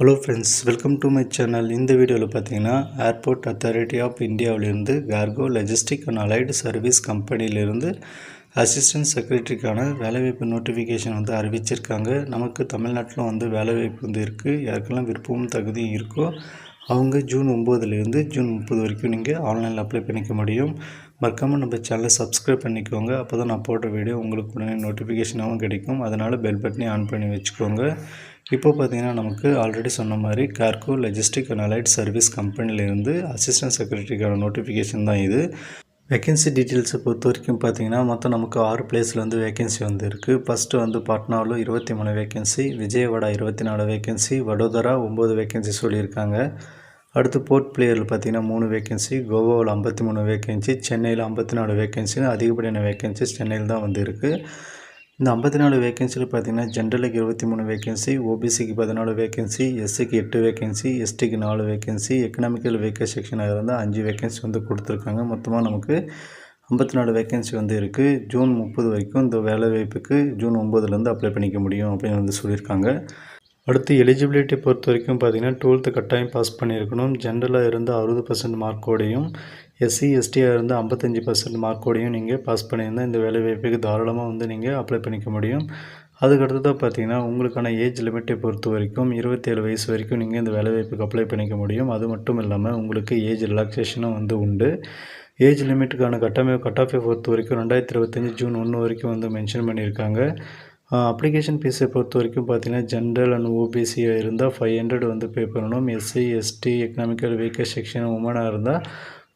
Hello friends welcome to my channel இந்த வீடியோவில் பார்த்தீங்கன்னா ஏர்போர்ட் அத்தாரிட்டி ஆஃப் இந்தியாவிலிருந்து cargo logistic and allied service கம்பெனியிலிருந்து assistant செக்ரட்டரிக்கான வேலைவாய்ப்பு நோட்டிஃபிகேஷன் வந்து அறிவிச்சிருக்காங்க. நமக்கு தமிழ்நாட்டில் வந்து வேலைவாய்ப்பு வந்து இருக்குது யாருக்கெல்லாம் விருப்பமும் தகுதியும் இருக்கோ அவங்க ஜூன் ஒம்போதுலேருந்து ஜூன் முப்பது வரைக்கும் நீங்கள் ஆன்லைனில் அப்ளை பண்ணிக்க முடியும். மறக்காமல் நம்ம சேனலை சப்ஸ்கிரைப் பண்ணிக்கோங்க. அப்போ தான் நான் போடுற வீடியோ உங்களுக்கு உடனே நோட்டிஃபிகேஷனாகவும் கிடைக்கும். அதனால் பெல் பட்டனே ஆன் பண்ணி வச்சுக்கோங்க. இப்போ பார்த்தீங்கன்னா நமக்கு ஆல்ரெடி சொன்ன மாதிரி cargo logistic and allied service கம்பெனிலேருந்து அசிஸ்டன்ட் செக்ரட்டரிக்கான நோட்டிஃபிகேஷன் தான் இது. வேக்கன்சி டீட்டெயில்ஸை பொறுத்த வரைக்கும் பார்த்தீங்கன்னா மொத்தம் நமக்கு ஆறு பிளேஸில் வந்து வேகன்சி வந்துருக்கு. ஃபஸ்ட்டு வந்து பாட்னாவில் இருபத்தி மூணு வேகன்சி விஜயவாடா இருபத்தி நாலு வேகன்சி வடோதரா ஒம்பது வேகன்சி சொல்லியிருக்காங்க. அடுத்து போர்ட் பிளேயரில் பார்த்தீங்கன்னா மூணு வேகன்சி கோவாவில் ஐம்பத்தி மூணு வேகன்சி சென்னையில் ஐம்பத்தி நாலு வேகன்சின்னு அதிகப்படியான வேகன்சிஸ் சென்னையில் தான் வந்து இருக்குது இந்த ஐம்பத்தி நாலு வேகன்சியில் பார்த்தீங்கன்னா ஜென்ரலுக்கு இருபத்தி மூணு வேகன்சி ஓபிசிக்கு பதினாலு வேகன்சி எஸ்சிக்கு எட்டு வேகன்சி எஸ்டிக்கு நாலு வேகன்சி எக்கனாமிக்கல் வேக்கர் செக்ஷனாக இருந்தால் அஞ்சு வேகன்சி வந்து கொடுத்துருக்காங்க. மொத்தமாக நமக்கு ஐம்பத்தி நாலு வேகன்சி வந்து இருக்குது ஜூன் முப்பது வரைக்கும் இந்த வேலை வாய்ப்புக்கு ஜூன் ஒம்பதுலேருந்து அப்ளை பண்ணிக்க முடியும் அப்படின்னு வந்து சொல்லியிருக்காங்க. அடுத்து எலிஜிபிலிட்டி பொறுத்த வரைக்கும் பார்த்தீங்கன்னா டுவெல்த்து கட்டாயம் பாஸ் பண்ணியிருக்கணும். ஜென்ரலாக இருந்து அறுபது பர்சன்ட் மார்க்கோடையும் எஸ்சி எஸ்டியாக இருந்து ஐம்பத்தஞ்சு பர்சன்ட் மார்க்கோடையும் நீங்கள் பாஸ் பண்ணியிருந்தால் இந்த வேலைவாய்ப்புக்கு தாராளமாக வந்து நீங்கள் அப்ளை பண்ணிக்க முடியும். அதுக்கடுத்ததாக பார்த்தீங்கன்னா உங்களுக்கான ஏஜ் லிமிட்டை பொறுத்த வரைக்கும் இருபத்தேழு வயசு வரைக்கும் நீங்கள் இந்த வேலைவாய்ப்புக்கு அப்ளை பண்ணிக்க முடியும். அது மட்டும் இல்லாமல் உங்களுக்கு ஏஜ் ரிலாக்ஸேஷனும் வந்து உண்டு. ஏஜ் லிமிட்டுக்கான கட்டமை கட் ஆஃபை பொறுத்த வரைக்கும் ரெண்டாயிரத்தி இருபத்தஞ்சி ஜூன் ஒன்று வரைக்கும் வந்து மென்ஷன் பண்ணியிருக்காங்க. அப்ளிகேஷன் ஃபீஸை பொறுத்த வரைக்கும் பார்த்தீங்கன்னா ஜென்ரல் அண்ட் ஓபிசியாக இருந்தால் ஃபைவ் ஹண்ட்ரட் வந்து பே பண்ணணும். SC ST economical weaker section உமனாக இருந்தால்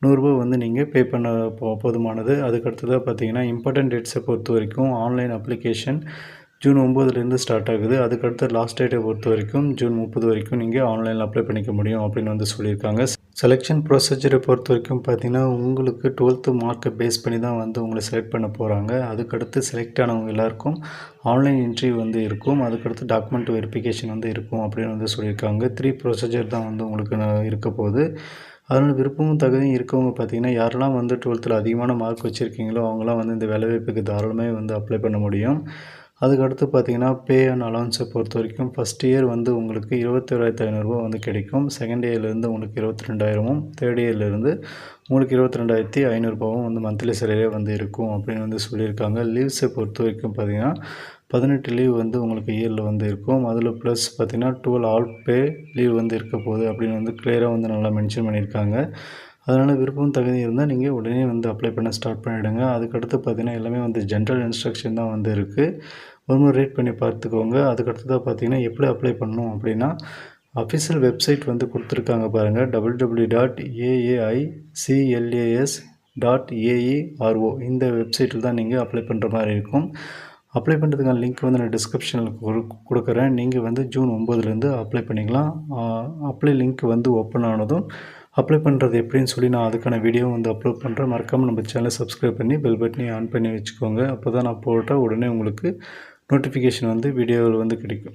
நூறுரூபா வந்து நீங்கள் பே பண்ண போ போதுமானது. அதுக்கடுத்ததாக பார்த்தீங்கன்னா இம்பார்ட்டன்ட் டேட்ஸை பொறுத்த வரைக்கும் ஆன்லைன் அப்ளிகேஷன் ஜூன் ஒம்போதுலேருந்து ஸ்டார்ட் ஆகுது. அதுக்கடுத்து லாஸ்ட் டேட்டை பொறுத்த வரைக்கும் ஜூன் முப்பது வரைக்கும் நீங்கள் ஆன்லைனில் அப்ளை பண்ணிக்க முடியும் அப்படின்னு வந்து சொல்லியிருக்காங்க. செலெக்ஷன் ப்ரொசீஜரை பொறுத்த வரைக்கும் பார்த்தீங்கன்னா உங்களுக்கு டுவெல்த்து மார்க்கை பேஸ் பண்ணி தான் வந்து உங்களை செலக்ட் பண்ண போகிறாங்க அதுக்கடுத்து செலக்ட் ஆனவங்க எல்லாருக்கும் ஆன்லைன் இன்டர்வியூ வந்து இருக்கும். அதுக்கடுத்து டாக்குமெண்ட் வெரிஃபிகேஷன் வந்து இருக்கும் அப்படின்னு வந்து சொல்லியிருக்காங்க. த்ரீ ப்ரொசீஜர் தான் வந்து உங்களுக்கு இருக்க போகுது. அதனால் விருப்பமும் தகுதியும் இருக்கவங்க பார்த்திங்கன்னா யாரெல்லாம் வந்து டுவெல்த்தில் அதிகமான மார்க் வச்சுருக்கீங்களோ அவங்களாம் வந்து இந்த வேலைவாய்ப்புக்கு தாராளமாக வந்து அப்ளை பண்ண முடியும். அதுக்கடுத்து பார்த்திங்கன்னா பே அண்ட் அலவன்ஸை பொறுத்த வரைக்கும் ஃபஸ்ட் இயர் வந்து உங்களுக்கு இருபத்தோராயிரத்து ஐநூறுரூவா வந்து கிடைக்கும். செகண்ட் இயர்லேருந்து உங்களுக்கு இருபத்தி ரெண்டாயிரமும் தேர்ட் இயர்லேருந்து உங்களுக்கு இருபத்தி ரெண்டாயிரத்தி ஐநூறுரூபாவும் வந்து மந்த்லி சேலரியே வந்து இருக்கும் அப்படின்னு வந்து சொல்லியிருக்காங்க. லீவ்ஸை பொறுத்த வரைக்கும் பார்த்திங்கன்னா பதினெட்டு லீவ் வந்து உங்களுக்கு இயரில் வந்து இருக்கும். அதில் ப்ளஸ் பார்த்திங்கன்னா டுவெல் ஆல் பே லீவ் வந்து இருக்க போகுது அப்படின்னு வந்து கிளியராக வந்து நல்லா மென்ஷன் பண்ணியிருக்காங்க. அதனால் விருப்பம் தகுதி இருந்தால் நீங்கள் உடனே வந்து அப்ளை பண்ண ஸ்டார்ட் பண்ணிவிடுங்க அதுக்கடுத்து பார்த்திங்கன்னா எல்லாமே வந்து ஜென்ரல் இன்ஸ்ட்ரக்ஷன் தான் வந்து இருக்குது ஒரு முறை ரீட் பண்ணி பார்த்துக்கோங்க. அதுக்கடுத்ததாக பார்த்தீங்கன்னா எப்படி அப்ளை பண்ணணும் அப்படின்னா அஃபிஷியல் வெப்சைட் வந்து கொடுத்துருக்காங்க பாருங்கள் double W dot AAI CLAS dot AERO இந்த வெப்சைட்டில் தான் நீங்கள் அப்ளை பண்ணுற மாதிரி இருக்கும். அப்ளை பண்ணுறதுக்கான லிங்க் வந்து நான் டிஸ்கிரிப்ஷனில் கொடுக்குறேன். நீங்கள் வந்து ஜூன் ஒம்பதுலேருந்து அப்ளை பண்ணிக்கலாம். அப்ளை லிங்க் வந்து ஓப்பன் ஆனதும் அப்ளை பண்ணுறது எப்படின்னு சொல்லி நான் அதுக்கான வீடியோ வந்து அப்லோட் பண்ணுறேன் மறக்காமல் நம்ம சேனலை சப்ஸ்கிரைப் பண்ணி பெல் பட்டனையும் ஆன் பண்ணி வச்சுக்கோங்க. அப்போ தான் நான் போட்டால் உடனே உங்களுக்கு நோட்டிஃபிகேஷன் வந்து வீடியோவில் வந்து கிடைக்கும்.